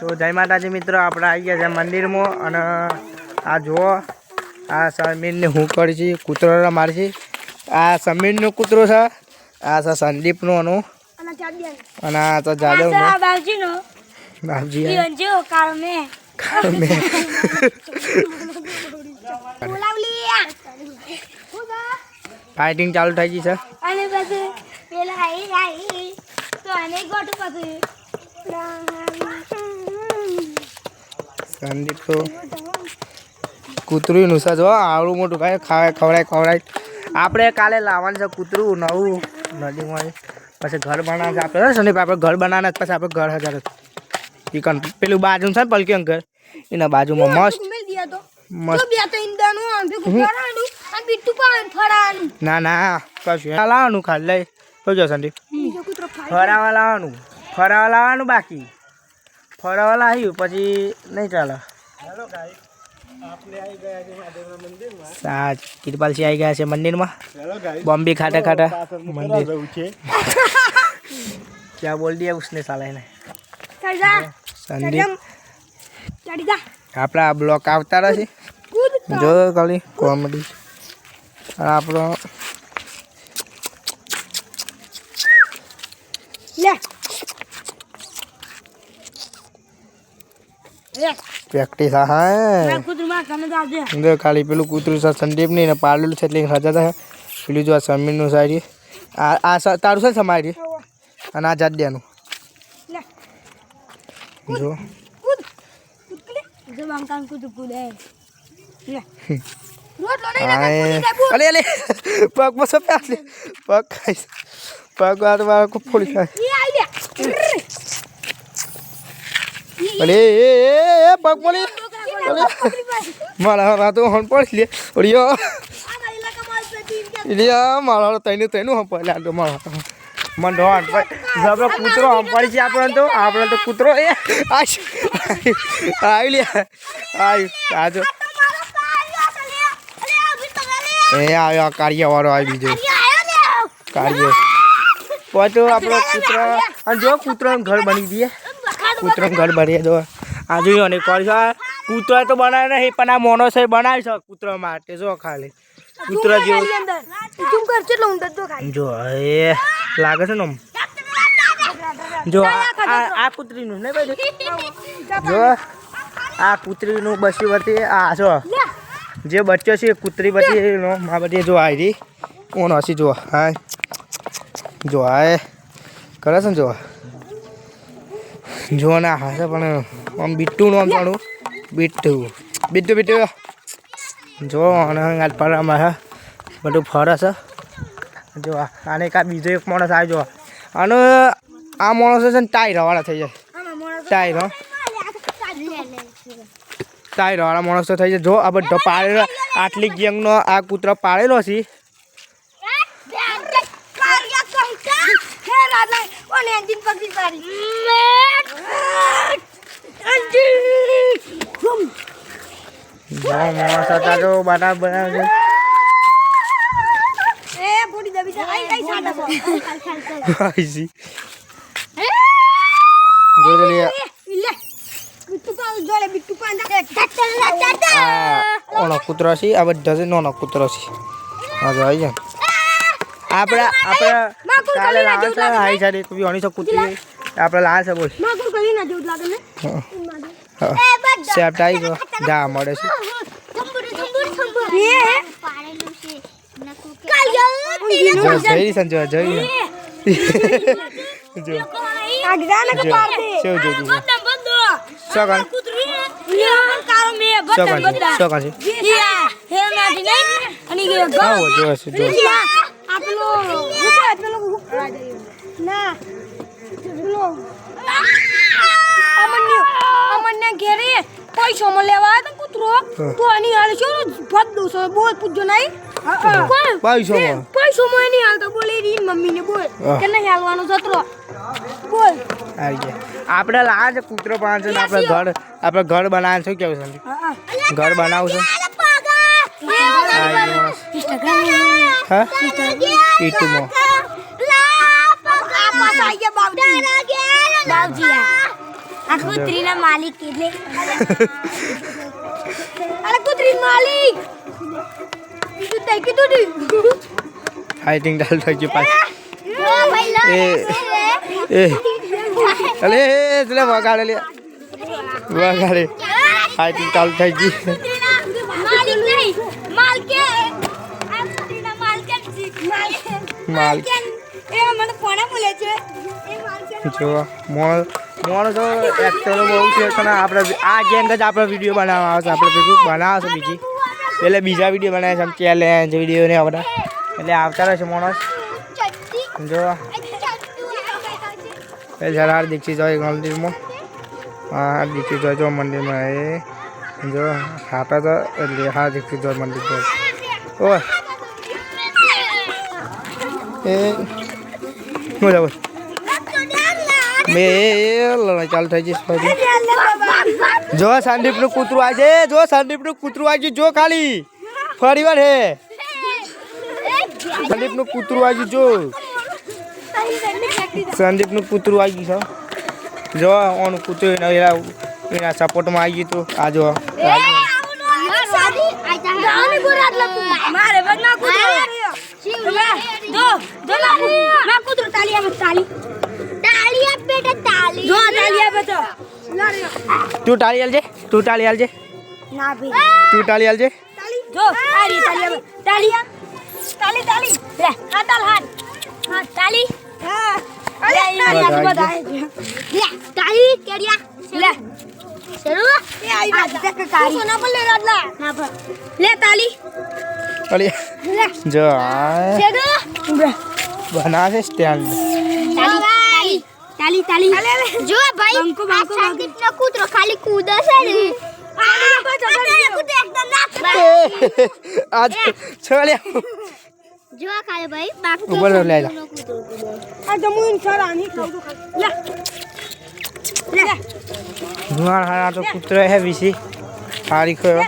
તો જય માતાજી મિત્રો આપણે આવી ગયા છે મંદિરમાં અને આ જુઓ આ સમીરને હું કરી છે કૂતરો મારી છે આ સમીરનો કૂતરો છે આ છે સંદીપનો એનું અને આ તો બોલાવલી. ફાઇટિંગ ચાલુ થઈ ગઈ છે. અને પછી પેલા આઈ આઈ. તો અને ગોટ પછી સંદીપ તો કૂતરું નુસા જો આવડું મોટું ભાઈ ખાવાય ખવડાય ખવડાય. આપણે કાલે લાવવાનું છે કૂતરું નવું નદીમાં પછી ઘર બનાવે છે આપણે. સંદીપ આપણે ઘર બનાવવાના પછી આપણે ઘર હજાર ચિકન કન પેલું બાજુ છે ને પલકી અંકર એના બાજુમાં મસ્ત. મસ્ત. ના ના કશું. લાવવાનું ખાલી લઈ. જોજો સંદીપ. ફરાવા લાવવાનું. ફરાવા લાવવાનું બાકી. ફળવાલા આવ્યું પછી નહીં ચાલે. સાચ કિરપાલસિંહ આવી ગયા છે મંદિરમાં. બોમ્બે ખાટા ખાટા. ક્યાં બોલ દિયા ઉસને સાલા એને. બ્લોક આવતા રહેશે. જો ખાલી કોમેડી. આપણો પ્રેક્ટિસ હા હા. ખાલી પેલું કૂતરું છે નહીં ને પાડેલું છે એટલે હજા થાય પેલું જો આ સમીરનું સારી આ આ તારું છે સમારી અને આ જાડ્યાનું. જો. પગ પગ પગ ફોડી બાંકાન અલે એ એ એ, એ પગ મોલી મારા રાતો હણ પડી ઓડિયો ઇલિયા મારા તૈનું તૈનું આ તો મારા મન ઢોણ જબરો કૂતરો હમ છે આપણે તો આપણે તો કૂતરો એ. આવી લે. આવી આજો એ આવ્યો કાળિયા વાળો આવી બીજો કાર્ય. પાછો પછી આપણો કૂતરો. અને જો કૂતરાનું ઘર બની દઈએ કૂતરાનું ઘર બની જો આ જોયો અને કરી કૂતરો તો બનાવે નહીં પણ આ મોણસો બનાવી છે કૂતરો માટે જો ખાલી. કૂતરો જેવું જો એ લાગે છે ને. જો આ કૂતરીનું નહીં ભાઈ જો આ કૂતરીનું બસી વતી આ જો જે બચ્ચો છે કૂતરી બધી એનો મા બધી જો આવી રહી ઓન હસી જો હા જો આ એ કરે છે ને જો. જો ના હાસે પણ આમ બીટું આમ જાણું બીટું. બીટું બીટું. જો, અને ગાલ પર અમારે બધું ફરે છે જો આને કાં બીજો એક માણસ આવી જો. અને આ માણસ છે ને ટાયરવાળા થઈ જાય. ટાયર. હો ટાયરવાળા માણસ તો થઈ જાય. જો, આ બધો પાડેલો, આટલી ગેંગનો આ કૂતરો પાડેલો છે. જો માણસ હતા જો બનાવ બનાવે છે આઈસી જો લે આ ઓનો કૂતરો છે આ બધા. છે નાનો કૂતરો છે જો આવી જાય આપણે આપણે કાલે લાવે છે. આઈ ઓની છે કૂતરી આપણે લાવે છે બોલ હા. સેફ્ટ આવી ગયો જા મળે છે જો જઈ છે ને? જો. જઈ જો. જો સેવ જોઈ દીધું સગન સગન સગન છે આવો જો છે જો ના. અમન્ય ઘેરે. પૈસો માં લેવા આવ્યો તો કૂતરો. તો આની હાલ શું ભદ્દું છે? બોલ પૂછજો નહીં. કોણ? પૈસોમાં? એ, પૈસોમાં નહીં હાલતો બોલે મમ્મી ને બોલ. કે નહીં હાલવાનો જતરો? બોલ. આપણે લાજ કૂતરો પાંચ આપણે ઘર આપણે ઘર બનાવે છે કેવું છે ઘર બનાવું છે. ઇન્સ્ટાગ્રામ હા? બાવજી. બાવજી આ. કૂતરીના માલિક એટલે. અરે કૂતરી માલિક! બીજું તઈ કીધું ને ફાઇટિંગ ચાલુ થઈ ગયું પાછું. ઓ ભાઈ લો એ એ. અલે એ એટલે વગાડે લે. વગાડે. ફાઇટિંગ ચાલુ થઈ ગઈ માલિક નહીં. માલકે. આ કૂતરીના માલકે માલ. એ મને કોણે બોલે છે? જો મોણ મોણ તો એક્ટરો બહુ છે, પણ આપણે આ ગેંગ જ આપણે વીડિયો બનાવવા આવશે, આપણે ભેગું બનાવશે બીજી. એટલે બીજા વીડિયો બનાવે છે ચેલેન્જ વીડિયો ને આપણા એટલે આવતા રહેશે માણસ જો. એ જરા દીક્ષિત હોય મંદિરમાં. હા, દીક્ષિત હોય જો મંદિરમાં, એ. જો હાટા તો એટલે હા, દીક્ષિત હોય મંદિર તો ઓ એ. હું જાવ બે લડાઈ ચાલુ થઈ જઈશ ફરી જો સંદીપનું કૂતરું આજે, જો સંદીપનું કૂતરું આજે, જો ખાલી. ફરી વાર હે. સંદીપનું કૂતરું આજે, જો. સંદીપનું કૂતરું આવી ગયું છે. જો, ઓનું કૂતરું એના એના સપોર્ટમાં આવી ગયું હતું આ જો. મારે બદના કૂતરો જો જો ના કૂતરો તાલી આપે તાલી તાલી આપ બેટા તાલી જો આપે તો ટાળી આલજે તું ટાળી આલજે. ના ભાઈ તું ટાળી આલજે. જો આ આપે તાલી આપ તાલી તાલી લે હા તાલ હા. હા તાલી હા અરે તાલી આપે બધા લે તાલી કેડિયા. લે. શરૂ? એ આઈ વાત દેખ તારી સોના પર લે રાડલા ના પર લે અલી લે. જો આ શરૂ બનાવે સ્ટેન્ડ. તાલી તાલી તાલી. જો ભાઈ બંકો બંકો સંદીપ નો કૂતરો ખાલી કૂદે છે ને. આજ છોડ્યા. જો ખાલે ભાઈ બાકી ઉપર લે લે આ જમુન સર આની ખાઈ દો લે. લે. ધુઆણ હારા તો કૂતરો હે વિસી હારી ખયો. લે.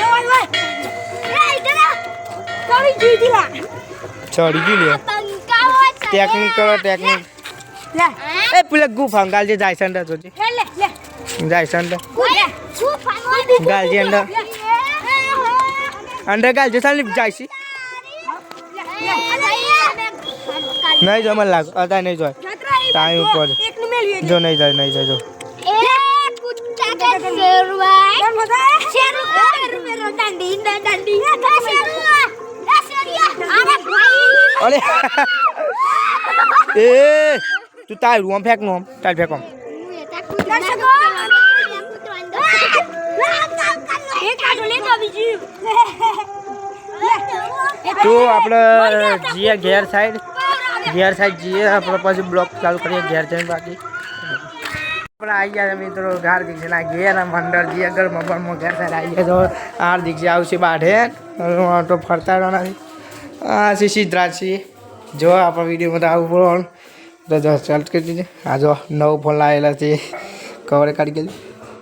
વાય વાય એ ઇધર આ. કવી જીતી લા. ચડી ગયું લે ટેકનિક કરો ટેકનિક. લે. એ પેલા ગુફ ગાલ જે જાય સંડર તો લે લે. જાય ફાનો ગાલ જે અંદર. અંદર ગાલ જે સાલી જાય છે. નહીં જો મને લાગ અતા નહીં જોય. ટાઈમ ઉપર. જો નહીં જાય નહીં જાય જો. એ કુત્તા કે શેરવાય કેમ હતા શેરુ શેરુ મેરો ડંડી ડંડી એ શેરુ એ શેરિયા અરે ભાઈ. અરે. એ. તું તાર રૂમ ફેંક નો તાર ફેંકો. લે તો આપણે જઈએ ઘેર સાઈડ ઘેર સાઈડ જઈએ, આપણે પછી બ્લોક ચાલુ કરીએ, ઘેર જઈને બાકી. આપણે આવી ગયા મિત્રો, હાર્દિક છે ના ઘેર મંડળ જઈએ ઘરમાં બરમાં ઘેર સાઈડ આવી ગયા તો હાર્દિક છે, આવશે બાઢે. તો ફરતા છે. આ છે સિદ્ધરાજ જો, આપણા વિડીયોમાં તો આવું પડવાનું તો જો કરી દીજે આ જો નવો ફોન લાવેલા છે. કવરે કાઢી ગયેલું.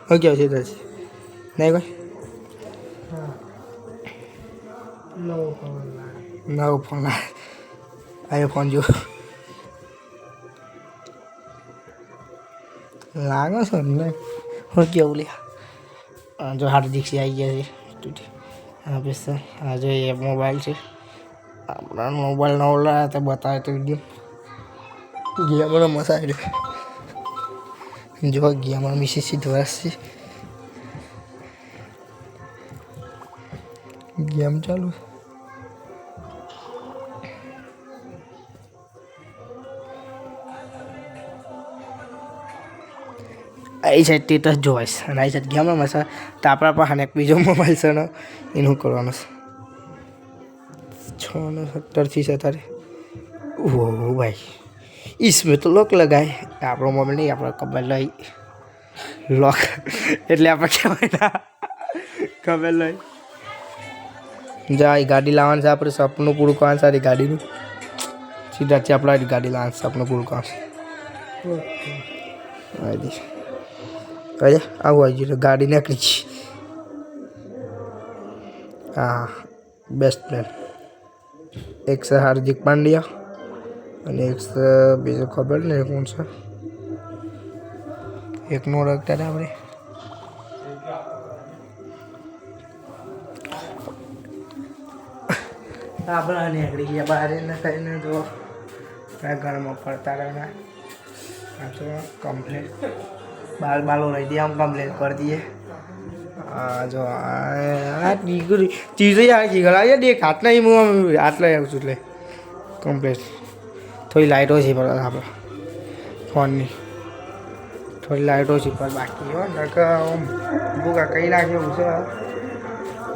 હું કેવું સિદ્ધરાજ નહીં ભાઈ નવો ફોન લાવે આયો ફોન જો. લાગે છે ને હું કેવું લે જો હાર્દિક છે આવી ગયા છે. તૂટી. બેસ. આ જો એ મોબાઈલ છે. આપણા મોબાઈલ નવો લાવ્યા તો બતાવે તો વીડિયો ગેમનો મસાઈ જો ગેમનો મિસી સીધો વર્ષ છે ગેમ ચાલુ છે. અહીં સાઈડ સ્ટેટસ જોવાઈશ અને અહીં સાઈડ ગેમનો મસા તો આપણા પાસે એક બીજો મોબાઈલ છે ને એનું કરવાનું છે છ ને સત્તરથી છે તારે ઓહો ભાઈ ઈસમે તો લોક લગાય. આપણો મોબાઈલ નહીં, આપણે ખબર લઈ. લોક. એટલે આપણે કહેવાય ખબર લઈ. જા એ ગાડી લાવવાનું છે આપણે સપનું પૂરું કરવાનું સારી ગાડીનું. સીધા છે આપણે ગાડી લાવવાનું સપનું પૂરું કરવાનું. અરે આવું આવી ગયું. ગાડી નીકળી છે હા. બેસ્ટ ફ્રેન્ડ એક છે હાર્દિક પાંડ્યા. અને એક બીજો ખબર નહીં કોણ છે? એકનો રખતા હતા આપણે. આપણા નીકળી ગયા બહાર ને થઈને જો આ ઘરમાં ફરતા રહેના આ તો કમ્પ્લેટ બાલ બાલો રહી દઈએ આમ કમ્પ્લેટ કરી દઈએ. આ જો, આ આ ચીજો કી ગલા યાર દેખ લઈ હું આમ આટલે આવું છું એટલે. કમ્પ્લેટ થોડી લાઇટો છે પર આપણે ફોનની થોડી લાઇટો છે પર બાકી હો નકર આમ ભૂકા કઈ નાખે એવું છે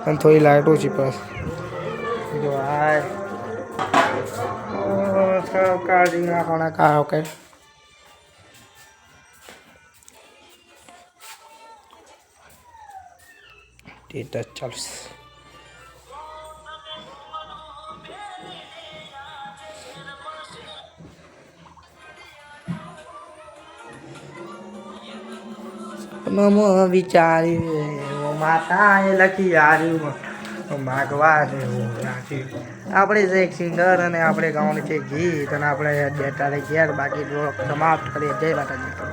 અને થોડી લાઇટો છે પર જો આ કાઢી નાખવાના કાળો કે તે ચાલશે નમ વિચાર્યું માતાએ લખી હાર્યું માગવા છે આપણે છે એક સિંગર અને આપણે ગાવાનું છે ગીત અને આપણે બેટા ઘેર બાકી સમાપ્ત કરીએ. જય માતાજી.